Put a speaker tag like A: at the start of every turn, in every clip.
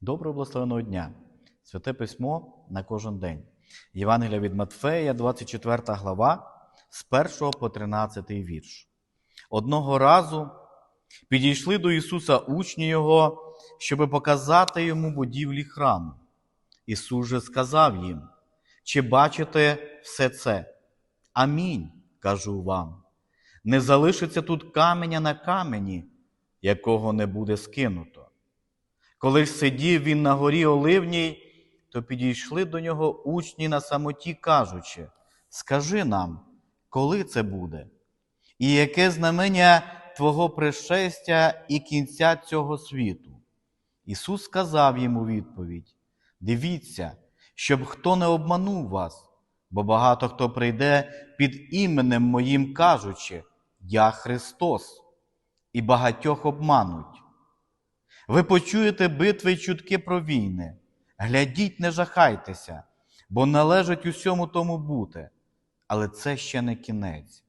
A: Доброго благословеного дня! Святе письмо на кожен день. Євангелія від Матфея, 24 глава, з 1 по 13 вірш. Одного разу підійшли до Ісуса учні Його, щоби показати йому будівлі храму. Ісус же сказав їм: Чи бачите все це? Амінь, кажу вам. Не залишиться тут каменя на камені, якого не буде скинуто. Коли ж сидів він на горі Оливній, то підійшли до нього учні на самоті, кажучи: Скажи нам, коли це буде? І яке знамення Твого пришестя і кінця цього світу? Ісус сказав йому відповідь: Дивіться, щоб хто не обманув вас, бо багато хто прийде під іменем моїм, кажучи, Я Христос, і багатьох обмануть. Ви почуєте битви й чутки про війни. Глядіть, не жахайтеся, бо належить усьому тому бути. Але це ще не кінець.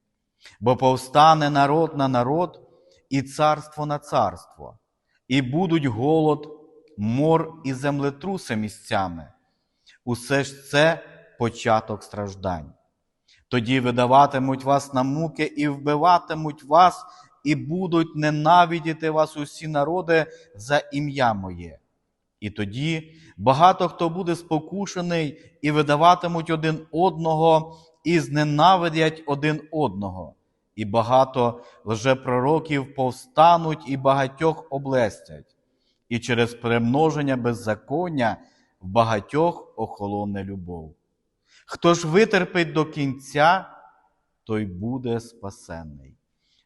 A: Бо повстане народ на народ і царство на царство, і будуть голод, мор і землетруси місцями. Усе ж це початок страждань. Тоді видаватимуть вас на муки і вбиватимуть вас, і будуть ненавидіти вас усі народи за ім'я моє. І тоді багато хто буде спокушений, і видаватимуть один одного, і зненавидять один одного. І багато лжепророків повстануть і багатьох облестять, і через перемноження беззаконня в багатьох охолоне любов. Хто ж витерпить до кінця, той буде спасенний.